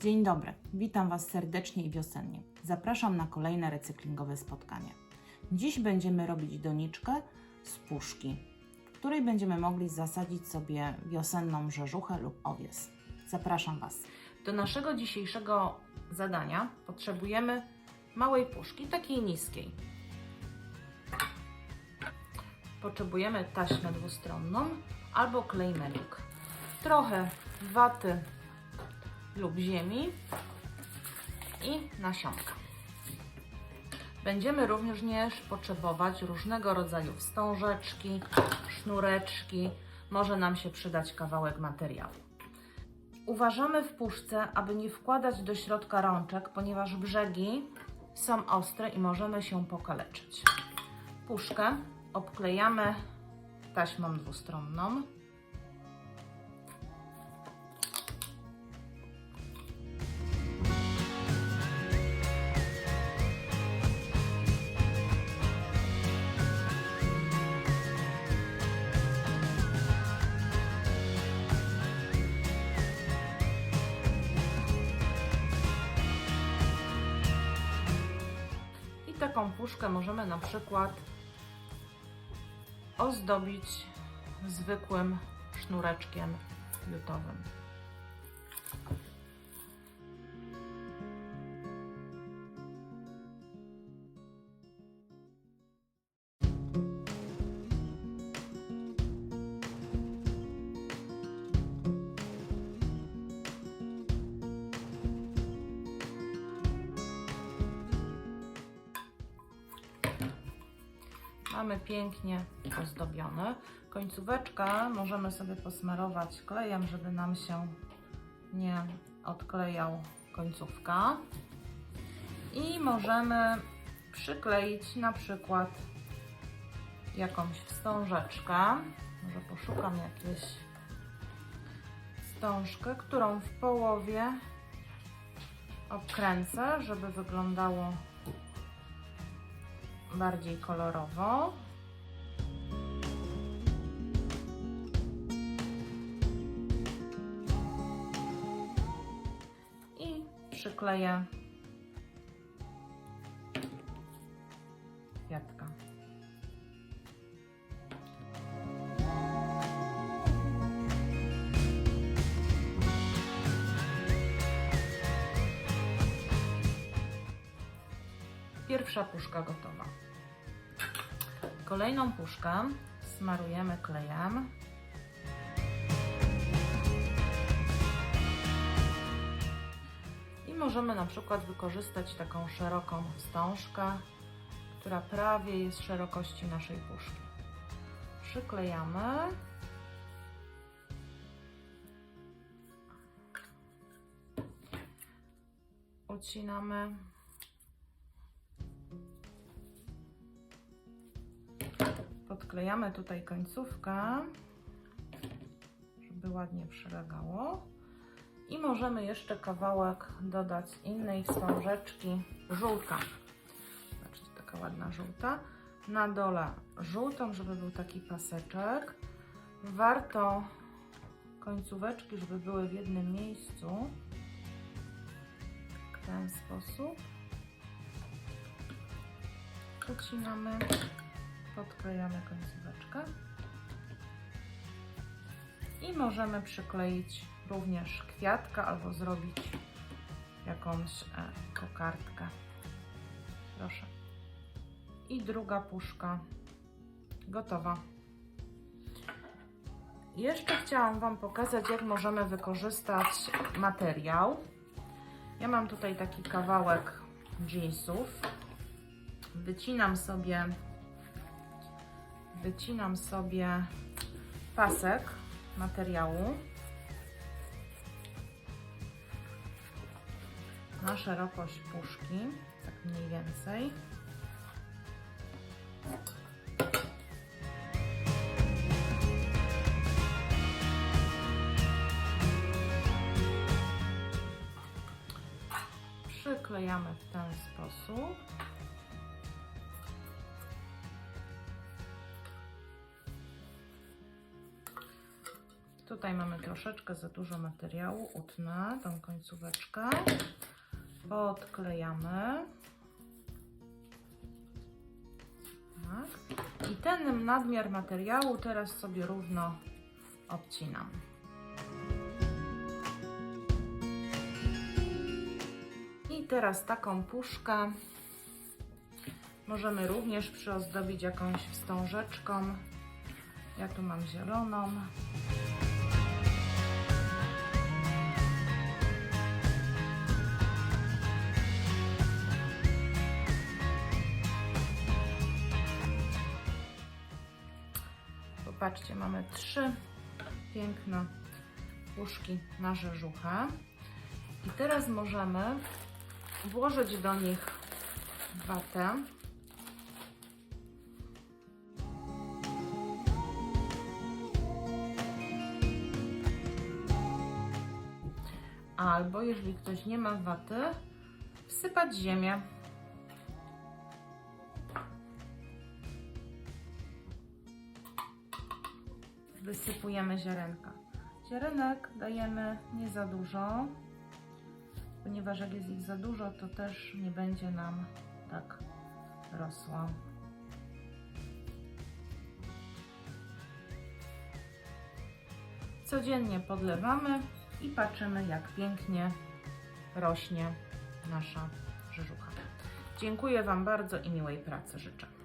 Dzień dobry, witam Was serdecznie i wiosennie. Zapraszam na kolejne recyklingowe spotkanie. Dziś będziemy robić doniczkę z puszki, w której będziemy mogli zasadzić sobie wiosenną rzeżuchę lub owies. Zapraszam Was. Do naszego dzisiejszego zadania potrzebujemy małej puszki, takiej niskiej. Potrzebujemy taśmę dwustronną albo klej. Trochę waty lub ziemi i nasionka. Będziemy również potrzebować różnego rodzaju wstążeczki, sznureczki, może nam się przydać kawałek materiału. Uważamy w puszce, aby nie wkładać do środka rączek, ponieważ brzegi są ostre i możemy się pokaleczyć. Puszkę obklejamy taśmą dwustronną. Taką puszkę możemy na przykład ozdobić zwykłym sznureczkiem jutowym. Mamy pięknie ozdobione. Końcóweczkę możemy sobie posmarować klejem, żeby nam się nie odklejał końcówka. I możemy przykleić na przykład jakąś wstążeczkę. Może poszukam jakieś wstążkę, którą w połowie obkręcę, żeby wyglądało bardziej kolorowo. I przykleję Pierwsza puszka gotowa. Kolejną puszkę smarujemy klejem. I możemy na przykład wykorzystać taką szeroką wstążkę, która prawie jest szerokości naszej puszki. Przyklejamy. Ucinamy. Podklejamy tutaj końcówkę, żeby ładnie przylegało. I możemy jeszcze kawałek dodać innej wstążeczki żółta. Zobaczcie, taka ładna żółta. Na dole żółtą, żeby był taki paseczek. Warto końcóweczki, żeby były w jednym miejscu. W ten sposób. Ucinamy podklejamy końcóweczkę i możemy przykleić również kwiatka albo zrobić jakąś e, kokardkę. Proszę. I druga puszka gotowa. Jeszcze chciałam Wam pokazać, jak możemy wykorzystać materiał. Ja mam tutaj taki kawałek jeansów. Wycinam sobie wycinam sobie pasek materiału na szerokość puszki, tak mniej więcej. Przyklejamy w ten sposób. Tutaj mamy troszeczkę za dużo materiału. Utnę tą końcóweczkę. Podklejamy. Tak. I ten nadmiar materiału teraz sobie równo obcinam. I teraz taką puszkę możemy również przyozdobić jakąś wstążeczką. Ja tu mam zieloną. Popatrzcie, mamy trzy piękne puszki na rzeżuchę. I teraz możemy włożyć do nich watę. Albo, jeżeli ktoś nie ma waty, wsypać ziemię. Wysypujemy ziarenka. Ziarenek dajemy nie za dużo, ponieważ jak jest ich za dużo, to też nie będzie nam tak rosło. Codziennie podlewamy i patrzymy, jak pięknie rośnie nasza rzeżucha. Dziękuję Wam bardzo i miłej pracy życzę.